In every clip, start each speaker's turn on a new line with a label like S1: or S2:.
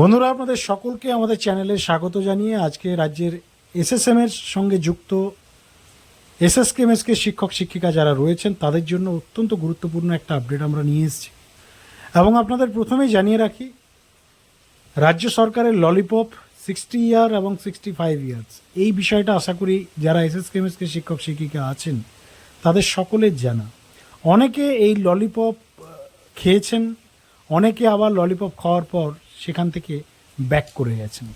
S1: বন্ধুরা, আপনাদের সকলকে আমাদের চ্যানেলে স্বাগত জানিয়ে আজকে রাজ্যের এসএসএম এর সঙ্গে যুক্ত এসএসকেএমএসকে শিক্ষক, শিক্ষিকা যারা রয়েছেন, তাদের জন্য অত্যন্ত গুরুত্বপূর্ণ একটা আপডেট আমরা নিয়ে এসেছি। এবং আপনাদের প্রথমেই জানিয়ে রাখি, রাজ্য সরকারের ললিপপ সিক্সটি ইয়ার এবং সিক্সটি ফাইভ ইয়ার্স এই বিষয়টা আশা করি যারা এসএসকেএমএসকে শিক্ষক, শিক্ষিকা আছেন, তাদের সকলের জানা। অনেকে এই ললিপপ খেয়েছেন, অনেকে আবার ললিপপ খাওয়ার পর সেখান থেকে ব্যাক করে গেছেন।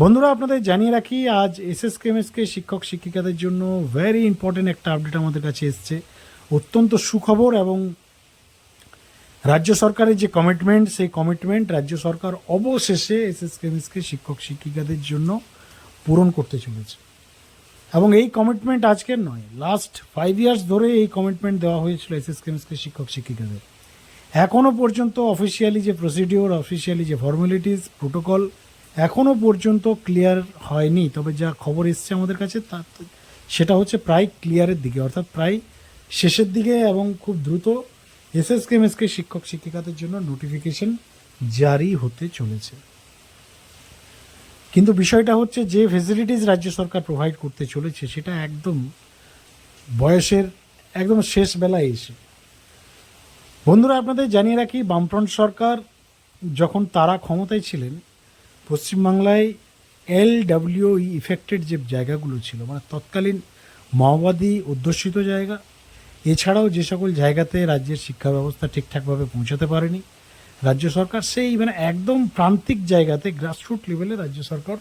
S1: বন্ধুরা, আপনাদের জানিয়ে রাখি, আজ এস এসএস কেমএসকে শিক্ষক শিক্ষিকাদের জন্য ভেরি ইম্পর্টেন্ট একটা আপডেট আমাদের কাছে এসছে। অত্যন্ত সুখবর এবং রাজ্য সরকারের যে কমিটমেন্ট সেই কমিটমেন্ট রাজ্য সরকার অবশেষে এসএস কেমএসকে শিক্ষক শিক্ষিকাদের জন্য পূরণ করতে চলেছে। এবং এই কমিটমেন্ট আজকের নয় লাস্ট ফাইভ ইয়ার্স ধরে এই কমিটমেন্ট দেওয়া হয়েছিল এসএস কেমএসকে শিক্ষক শিক্ষিকাদের। এখনও পর্যন্ত অফিসিয়ালি যে প্রসিডিওর অফিসিয়ালি যে ফর্মালিটিস প্রোটোকল এখনও পর্যন্ত ক্লিয়ার হয়নি। তবে যা খবর এসছে আমাদের কাছে, তা সেটা হচ্ছে প্রায় ক্লিয়ারের দিকে। অর্থাৎ প্রায় শেষের দিকে এবং খুব দ্রুত এস এস কেম এসএসকেএমএসকে শিক্ষক শিক্ষিকাদের জন্য নোটিফিকেশন জারি হতে চলেছে। কিন্তু বিষয়টা হচ্ছে, যে ফেসিলিটিস রাজ্য সরকার প্রোভাইড করতে চলেছে, সেটা একদম বয়সের, একদম শেষ বেলায় এসে বন্ধুরা, আপনাদের জানিয়ে রাখি, বামফ্রন্ট সরকার যখন তারা ক্ষমতায় ছিলেন, পশ্চিমবাংলায় এল ডাব্লিউ ইফেক্টেড যে জায়গাগুলো ছিল মানে তৎকালীন মাওবাদী অধ্যুষিত জায়গা, এছাড়াও যে সকল জায়গাতে রাজ্যের শিক্ষা ব্যবস্থা ঠিকঠাকভাবে পৌঁছাতে পারেনি, রাজ্য সরকার সেই মানে একদম প্রান্তিক জায়গাতে গ্রাসরুট লেভেলে রাজ্য সরকার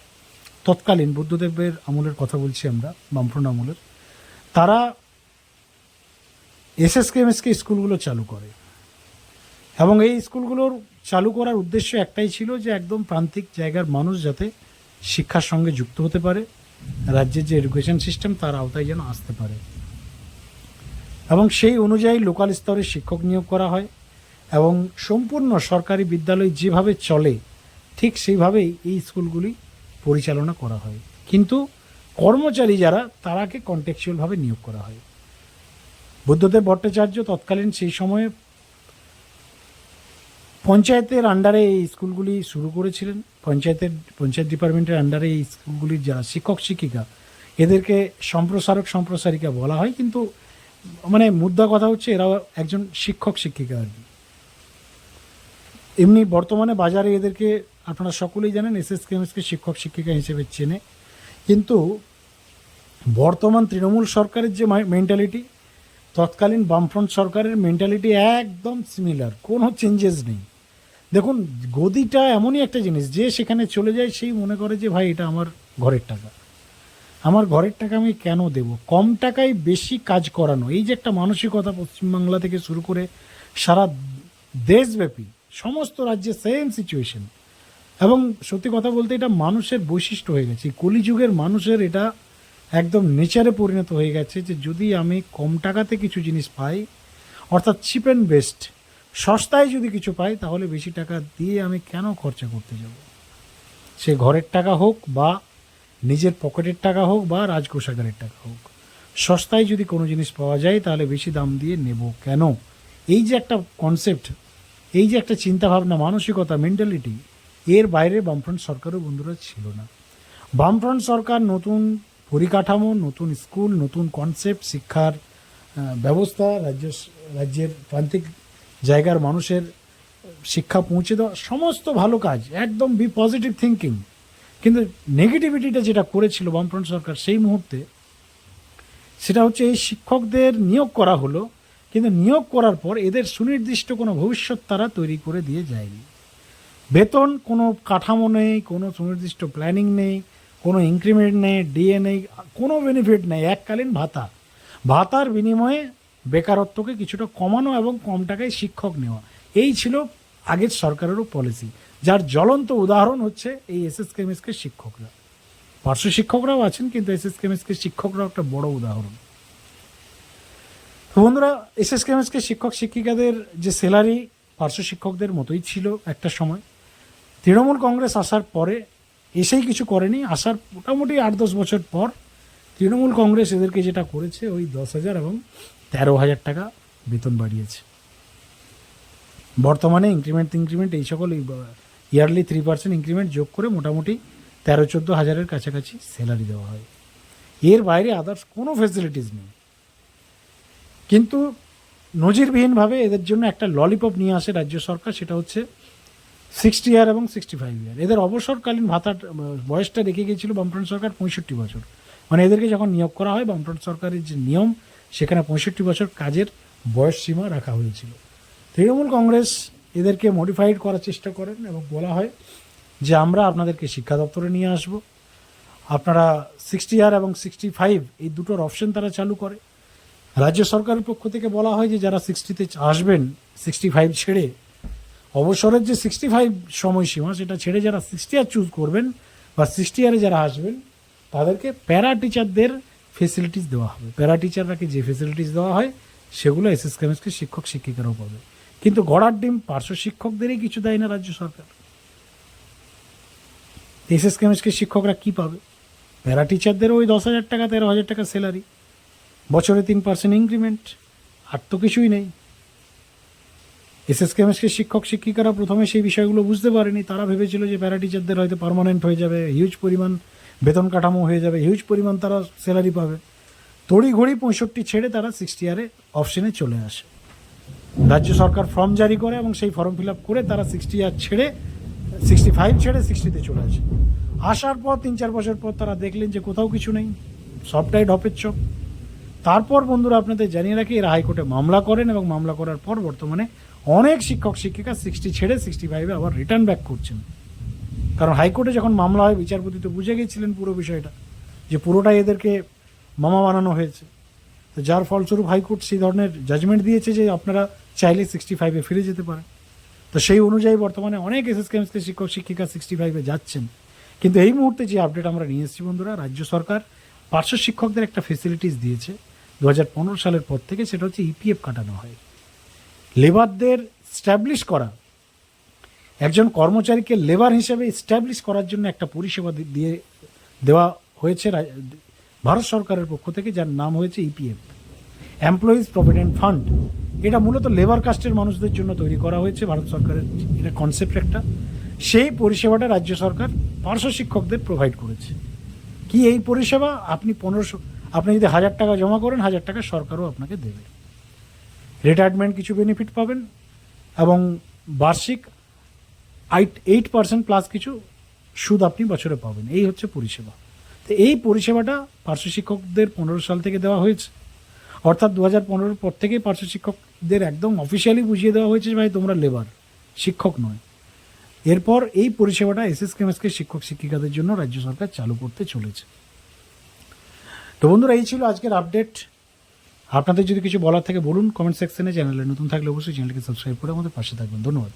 S1: তৎকালীন বুদ্ধদেবের আমলের কথা বলছি আমরা, বামফ্রন্ট আমলের, তারা এসএসকেএমএসকে স্কুলগুলো চালু করে। এবং এই স্কুলগুলোর চালু করার উদ্দেশ্য একটাই ছিল যে একদম প্রান্তিক জায়গার মানুষ যাতে শিক্ষার সঙ্গে যুক্ত হতে পারে, রাজ্যের যে এডুকেশন সিস্টেম তার আওতায় যেন আসতে পারে। এবং সেই অনুযায়ী লোকাল স্তরে শিক্ষক নিয়োগ করা হয় এবং সম্পূর্ণ সরকারি বিদ্যালয় যেভাবে চলে, ঠিক সেইভাবেই এই স্কুলগুলি পরিচালনা করা হয়। কিন্তু কর্মচারী যারা, তারাকে কন্টেকচুয়ালভাবে নিয়োগ করা হয়। বুদ্ধদেব ভট্টাচার্য তৎকালীন সেই সময়ে পঞ্চায়েতের আন্ডারে এই স্কুলগুলি শুরু করেছিলেন। পঞ্চায়েতের, পঞ্চায়েত ডিপার্টমেন্টের আন্ডারে এই স্কুলগুলির যারা শিক্ষক, শিক্ষিকা, এদেরকে সম্প্রসারক, সম্প্রসারিকা বলা হয়, কিন্তু মানে মুদ্রা কথা হচ্ছে এরাও একজন শিক্ষক, শিক্ষিকা আর কি। এমনি বর্তমানে বাজারে এদেরকে আপনারা সকলেই জানেন এস এস কেমএসকে শিক্ষক, শিক্ষিকা হিসেবে চেনে। কিন্তু বর্তমান তৃণমূল সরকারের যে মেন্টালিটি তৎকালীন বামফ্রন্ট সরকারের মেন্টালিটি একদম সিমিলার কোনো চেঞ্জেস নেই। দেখুন, গদিটা এমনই একটা জিনিস, যে সেখানে চলে যায় সেই মনে করে যে, ভাই, এটা আমার ঘরের টাকা। আমার ঘরের টাকা আমি কেন দেব? কম টাকায় বেশি কাজ করানো। এই যে একটা মানসিকতা পশ্চিমবাংলা থেকে শুরু করে সারা দেশব্যাপী, সমস্ত রাজ্যে সেম সিচুয়েশন এবং সত্যি কথা বলতে এটা মানুষের বৈশিষ্ট্য হয়ে গেছে। কলিযুগের মানুষের এটা একদম নেচারে পরিণত হয়ে গেছে যে, যদি আমি কম টাকাতে কিছু জিনিস পাই, অর্থাৎ চিপ অ্যান্ড বেস্ট সস্তায় যদি কিছু পাই, তাহলে বেশি টাকা দিয়ে আমি কেন খরচা করতে যাব? সে ঘরের টাকা হোক বা নিজের পকেটের টাকা হোক বা রাজকোষাগারের টাকা হোক। সস্তায় যদি কোনো জিনিস পাওয়া যায়, তাহলে বেশি দাম দিয়ে নেব কেন? এই যে একটা কনসেপ্ট এই যে একটা চিন্তাভাবনা, মানসিকতা মেন্টালিটি এর বাইরে বামফ্রন্ট সরকারও বন্ধুরা ছিল না। বামফ্রন্ট সরকার নতুন পরিকাঠামো, নতুন স্কুল, নতুন কনসেপ্ট শিক্ষার ব্যবস্থা রাজ্য, রাজ্যের প্রান্তিক জায়গার মানুষের শিক্ষা পৌঁছে দেওয়া, সমস্ত ভালো কাজ, একদম বি পজিটিভ থিঙ্কিং কিন্তু নেগেটিভিটিটা যেটা করেছিল বামফ্রন্ট সরকার সেই মুহূর্তে, সেটা হচ্ছে এই শিক্ষকদের নিয়োগ করা হলো, কিন্তু নিয়োগ করার পর এদের সুনির্দিষ্ট কোনো ভবিষ্যৎ তারা তৈরি করে দিয়ে যায়নি। বেতন কোনো কাঠামো নেই, কোনো সুনির্দিষ্ট প্ল্যানিং নেই, কোনো ইনক্রিমেন্ট নেই ডিএ নেই কোনো বেনিফিট নেই, এককালীন ভাতা। ভাতার বিনিময়ে বেকারত্বকে কিছুটা কমানো এবং কম টাকায় শিক্ষক নেওয়া। এই ছিল আগের সরকারেরও পলিসি যার জ্বলন্ত উদাহরণ হচ্ছে এই এস এস কেমিসকে শিক্ষকরা। পার্শ্ব শিক্ষকরাও আছেন, কিন্তু এস এস কেমিসকে শিক্ষকরাও একটা বড় উদাহরণ। বন্ধুরা এস এস কেমিসকে শিক্ষক শিক্ষিকাদের যে স্যালারি পার্শ্ব শিক্ষকদের মতোই ছিল একটা সময়। তৃণমূল কংগ্রেস আসার পরে এসেই কিছু করেনি। আসার মোটামুটি আট দশ বছর পর তৃণমূল কংগ্রেস এদেরকে যেটা করেছে ওই দশ হাজার এবং তেরো হাজার টাকা বেতন বাড়িয়েছে। বর্তমানে ইনক্রিমেন্ট ইনক্রিমেন্ট এই সকল ইয়ারলি থ্রি পার্সেন্ট ইনক্রিমেন্ট যোগ করে মোটামুটি তেরো চোদ্দ হাজারের কাছাকাছি স্যালারি দেওয়া হয়। এর বাইরে আদার্স কোনো ফেসিলিটিস নেই। কিন্তু নজিরবিহীনভাবে এদের জন্য একটা ললিপপ নিয়ে আসে রাজ্য সরকার সেটা হচ্ছে সিক্সটি ইয়ার এবং সিক্সটি ফাইভ ইয়ার এদের অবসরকালীন আহ, বয়সটা রেখে গিয়েছিল বামফ্রন্ট সরকার পঁয়ষট্টি বছর। মানে এদেরকে যখন নিয়োগ করা হয় বামফ্রন্ট সরকারের যে নিয়ম সেখানে পঁয়ষট্টি বছর কাজের বয়স সীমা রাখা হয়েছিল। তৃণমূল কংগ্রেস এদেরকে মডিফাইড করার চেষ্টা করেন এবং বলা হয় যে, আমরা আপনাদেরকে শিক্ষা দপ্তরে নিয়ে আসব। আপনারা সিক্সটি ইয়ার এবং সিক্সটি ফাইভ এই দুটোর অপশন তারা চালু করে। রাজ্য সরকারের পক্ষ থেকে বলা হয় যে, যারা সিক্সটিতে আসবেন সিক্সটি ফাইভ ছেড়ে, অবসরের যে সিক্সটি ফাইভ সময়সীমা সেটা ছেড়ে যারা সিক্সটি ইয়ার চুজ করবেন বা সিক্সটি ইয়ারে যারা আসবেন, তাদেরকে প্যারা টিচারদের ফেসিলিটিস দেওয়া হবে। প্যারা টিচাররাকে যে ফেসিলিটিস দেওয়া হয়, সেগুলো এস এস কেমিস্ট্রি শিক্ষক শিক্ষিকারাও পাবে। কিন্তু গড়ার ডিম পার্শ্ব শিক্ষকদেরই কিছু দেয় না রাজ্য সরকার। এস এস কেমিস্ট্রি শিক্ষকরা কী পাবে? প্যারা টিচারদেরও ওই দশ হাজার টাকা, তেরো হাজার টাকা স্যালারি বছরে তিন পার্সেন্ট ইনক্রিমেন্ট আর তো কিছুই নেই। এসএস কেমিস্ট্রির শিক্ষক শিক্ষিকারা প্রথমে সেই বিষয়গুলো বুঝতে পারেনি। তারা ভেবেছিল যে প্যারা টিচারদের হয়তো পার্মানেন্ট হয়ে যাবে। হিউজ পরিমাণ বেতন কাঠামো হয়ে যাবে হিউজ পরিমাণ তারা স্যালারি পাবে। তড়ি ঘড়ি পঁয়ষট্টি ছেড়ে তারা সিক্সটি ইয়ারে অপশনে চলে আসে। রাজ্য সরকার ফর্ম জারি করে এবং সেই ফর্ম ফিল আপ করে তারা সিক্সটি ইয়ার ছেড়ে সিক্সটি ফাইভ ছেড়ে সিক্সটিতে চলে আসে। আসার পর তিন চার বছর পর তারা দেখলেন যে কোথাও কিছু নেই সবটাই ঢপের চপ তারপর বন্ধুরা আপনাদের জানিয়ে রাখি, এরা হাইকোর্টে মামলা করেন এবং মামলা করার পর বর্তমানে অনেক শিক্ষক, শিক্ষিকা সিক্সটি ছেড়ে সিক্সটি ফাইভে আবার রিটার্ন ব্যাক করছেন। কারণ হাইকোর্টে যখন মামলা হয়, বিচারপতি তো বুঝে গেছিলেন পুরো বিষয়টা, যে পুরোটাই এদেরকে মামা বানানো হয়েছে। তো যার ফলস্বরূপ হাইকোর্ট সেই ধরনের জাজমেন্ট দিয়েছে যে আপনারা চাইলে সিক্সটি ফাইভে ফিরে যেতে পারেন। তো সেই অনুযায়ী বর্তমানে অনেক এস এস কেমিস্ট্রি শিক্ষক, শিক্ষিকা সিক্সটি ফাইভে যাচ্ছেন। কিন্তু এই মুহূর্তে যে আপডেট আমরা নিয়ে এসেছি বন্ধুরা, রাজ্য সরকার পার্শ্ব শিক্ষকদের একটা ফেসিলিটিস দিয়েছে। দু হাজার পনেরো সালের পর থেকে সেটা হচ্ছে ইপিএফ কাটানো হয়। লেবারদের স্ট্যাবলিশ করা একজন কর্মচারীকে লেবার হিসেবে স্ট্যাবলিশ করার জন্য একটা পরিষেবা দিয়ে দেওয়া হয়েছে ভারত সরকারের পক্ষ থেকে, যার নাম হয়েছে ইপিএফ এমপ্লয়িজ প্রভিডেন্ট ফান্ড এটা মূলত লেবার কাস্টের মানুষদের জন্য তৈরি করা হয়েছে। ভারত সরকারের এটা কনসেপ্ট একটা। সেই পরিষেবাটা রাজ্য সরকার পার্শ্ব শিক্ষকদের প্রোভাইড করেছে। কি এই পরিষেবা? আপনি পনেরোশো, আপনি যদি হাজার টাকা জমা করেন, হাজার টাকা সরকারও আপনাকে দেবে। রিটায়ারমেন্ট কিছু বেনিফিট পাবেন এবং বার্ষিক আইট এইট পার্সেন্ট প্লাস কিছু সুদ আপনি বছরে পাবেন। এই হচ্ছে পরিষেবা। তো এই পরিষেবাটা পার্শ্ব শিক্ষকদের পনেরো সাল থেকে দেওয়া হয়েছে। অর্থাৎ দু হাজার পনেরোর পর থেকেই পার্শ্ব শিক্ষকদের একদম অফিসিয়ালি বুঝিয়ে দেওয়া হয়েছে ভাই, তোমরা লেবার শিক্ষক নয়। এরপর এই পরিষেবাটা এস এস কেমএসকে শিক্ষক শিক্ষিকাদের জন্য রাজ্য সরকার চালু করতে চলেছে। তো বন্ধুরা, এই ছিল আজকের আপডেট আপনাদের যদি কিছু বলার থেকে বলুন কমেন্ট সেকশনে চ্যানেলে নতুন থাকলে অবশ্যই চ্যানেলকে সাবস্ক্রাইব করে আমাদের পাশে থাকবেন। ধন্যবাদ।